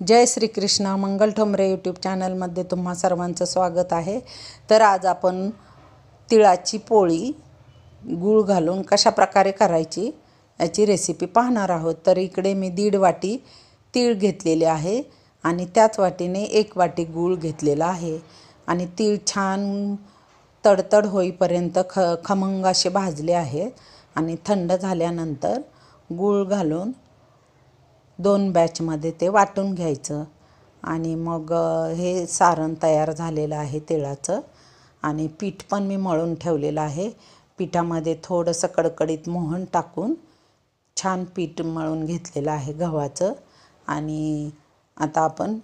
जय Shrikrishna Mangal Thombare YouTube चॅनलमध्ये तुम्हा सर्वांचं स्वागत आहे. तर आज आपण तिळाची पोळी गूळ घालून कशा प्रकारे करायची याची रेसिपी पाहणार आहोत. तर इकडे मी दीड वाटी तीळ घेतलेले आहे आणि त्याच वाटीने एक वाटी गूळ घेतलेला आहे. आणि तीळ छान तडतड होईपर्यंत ख खमंग असे भाजले आहेत. आणि थंड झाल्यानंतर गूळ घालून दोन बॅचमध्ये ते वाटून घ्यायचं. आणि मग हे सारण तयार झालेलं आहे तिळाचं आणि पीठ पण मी मळून ठेवलेलं आहे. पिठामध्ये थोडंसं कडकडीत मोहन टाकून छान पीठ मळून घेतलेलं आहे गव्हाचं. आणि आता आपण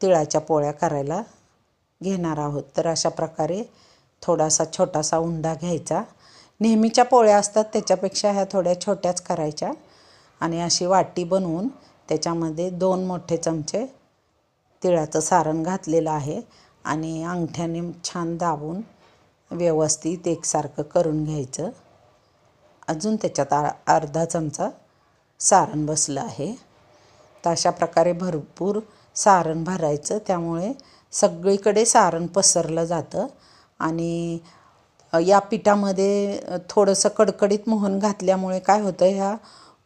तिळाच्या पोळ्या करायला घेणार आहोत. तर अशा प्रकारे थोडासा छोटासा उंडा घ्यायचा. नेहमीच्या पोळ्या असतात त्याच्यापेक्षा ह्या थोड्या छोट्याच करायच्या. आणि अशी वाटी बनवून त्याच्यामध्ये दोन मोठे चमचे तिळाचं सारण घातलेलं आहे आणि अंगठ्याने छान दाबून व्यवस्थित एकसारखं करून घ्यायचं. अजून त्याच्यात आ अर्धा चमचा सारण बसलं आहे. तर अशा प्रकारे भरपूर सारण भरायचं. त्यामुळे सगळीकडे सारण पसरलं जातं आणि या पिठामध्ये थोडंसं कडकडीत मोहन घातल्यामुळे काय होतं ह्या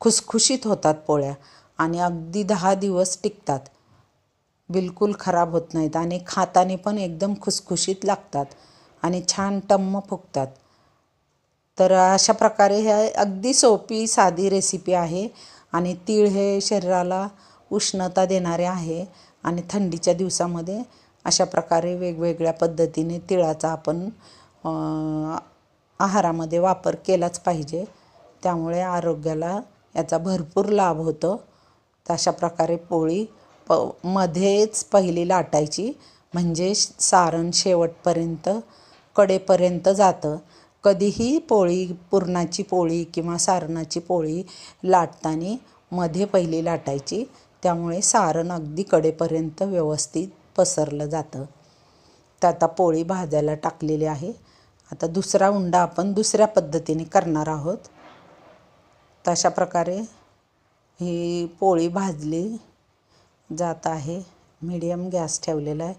खुसखुशीत होतात पोळ्या आणि अगदी दहा दिवस टिकतात. बिलकुल खराब होत नाहीत आणि खाताने पण एकदम खुसखुशीत लागतात आणि छान टम्म फुगतात. तर अशा प्रकारे ह्या अगदी सोपी साधी रेसिपी आहे आणि तीळ हे शरीराला उष्णता देणारे आहे आणि थंडीच्या दिवसामध्ये अशा प्रकारे वेगवेगळ्या पद्धतीने तिळाचा आपण आहारामध्ये वापर केलाच पाहिजे. त्यामुळे आरोग्याला याचा भरपूर लाभ होतो. तर अशा प्रकारे पोळी प मध्येच पहिली लाटायची. म्हणजे सारण शेवटपर्यंत कडेपर्यंत जातं. कधीही पोळी पुरणाची पोळी किंवा सारणाची पोळी लाटताना मध्ये पहिली लाटायची. त्यामुळे सारण अगदी कडेपर्यंत व्यवस्थित पसरलं जातं. तर आता पोळी भाजायला टाकलेली आहे. आता दुसरा उंडा आपण दुसऱ्या पद्धतीने करणार आहोत. तशा प्रकारे ही पोळी भाजली जात आहे. मीडियम गॅस ठेवलेला आहे.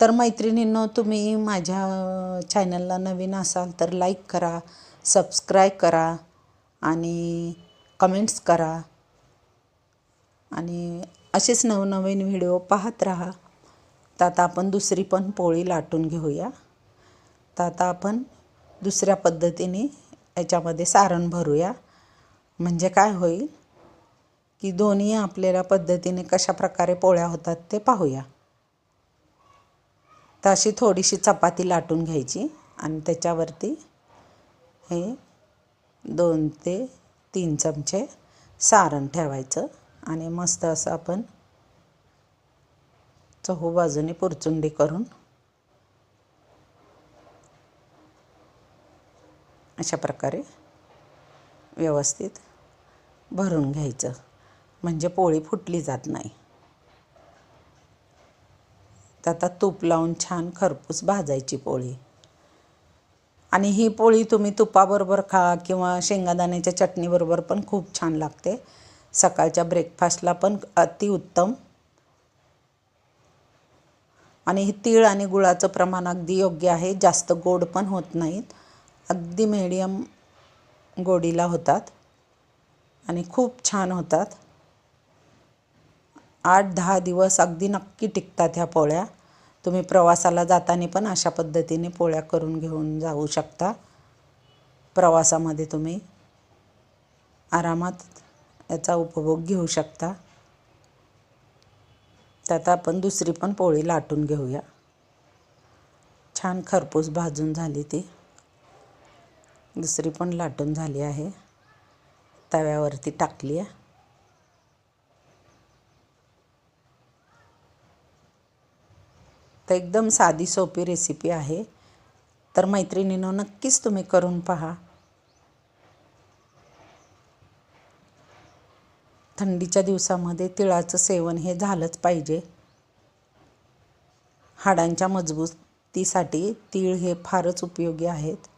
तर मैत्रिणींनो तुम्ही माझ्या चॅनलला नवीन असाल तर लाईक करा सबस्क्राईब करा आणि कमेंट्स करा. आणि असेच नवनवीन व्हिडिओ पाहत राहा. तर आता आपण दुसरी पण पोळी लाटून घेऊया. तर आता आपण दुसऱ्या पद्धतीने याच्यामध्ये सारण भरूया. म्हणजे काय होईल? की दोन्ही आपल्याला पद्धतीने कशा प्रकारे पोळ्या होतात ते पाहूया. तर अशी थोडीशी चपाती लाटून घ्यायची आणि त्याच्यावरती हे दोन ते तीन चमचे सारण ठेवायचं आणि मस्त असं आपण चहू बाजूने पुरचुंडी करून अशा प्रकारे व्यवस्थित भरून घ्यायचं. म्हणजे पोळी फुटली जात नाही. तर आता तूप लावून छान खरपूस भाजायची पोळी. आणि ही पोळी तुम्ही तुपाबरोबर खा किंवा शेंगादाण्याच्या चटणीबरोबर पण खूप छान लागते. सकाळच्या ब्रेकफास्टला पण अतिउत्तम आणि हे तीळ आणि गुळाचं प्रमाण अगदी योग्य आहे. जास्त गोड पण होत नाहीत. अगदी मिडियम गोडीला होतात आणि खूप छान होतात. आठ दहा दिवस अगदी नक्की टिकतात ह्या पोळ्या. तुम्ही प्रवासाला जाताना पण अशा पद्धतीने पोळ्या करून घेऊन जाऊ शकता. प्रवासामध्ये तुम्ही आरामात याचा उपभोग घेऊ शकता. त्यात आपण दुसरी पण पोळी लाटून घेऊया. छान खरपूस भाजून झाली ती. दुसरी पण लाटून झाली आहे. तव्यावरती टाकली आहे. तर एकदम साधी सोपी रेसिपी आहे. तर मैत्रिणीनो नक्कीच तुम्ही करून पहा. थंडीच्या दिवसामध्ये तिळाचं सेवन हे झालंच पाहिजे. हाडांच्या मजबूतीसाठी तीळ हे फारच उपयोगी आहेत.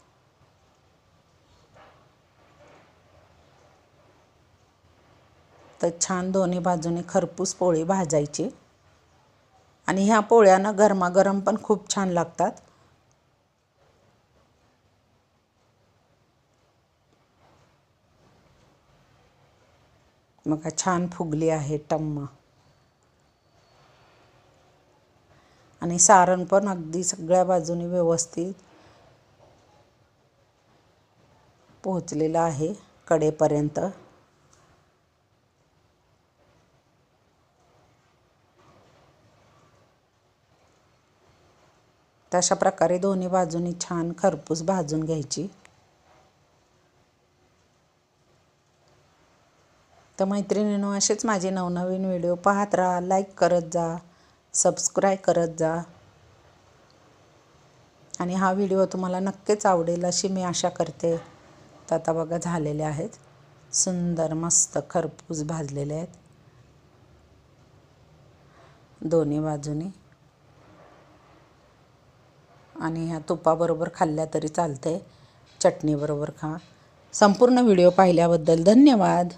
मस्त छान दोन्ही बाजूने खरपूस पोळी भाजायची. आणि ह्या पोळ्यानं गरमागरम पण खूप छान लागतात. मग छान फुगली आहे टम्म. आणि सारण पण अगदी सगळ्या बाजूनी व्यवस्थित पोहोचलेलं आहे कडेपर्यंत. तशा प्रकारे दोन्ही बाजूनी छान खरपूस भाजून घ्यायची. तर मैत्रिणीनो असेच माझे नवनवीन व्हिडिओ पाहत राहा. लाईक करत जा सबस्क्राईब करत जा. आणि हा व्हिडिओ तुम्हाला नक्कीच आवडेल अशी मी आशा करते. तर आता बघा झालेले आहेत. सुंदर मस्त खरपूस भाजलेले आहेत. दोन्ही बाजूनी. आणि ह्या तुपाबरोबर खाल्ल्या तरी चालते चटणीबरोबर खा. संपूर्ण व्हिडिओ पाहिल्याबद्दल धन्यवाद.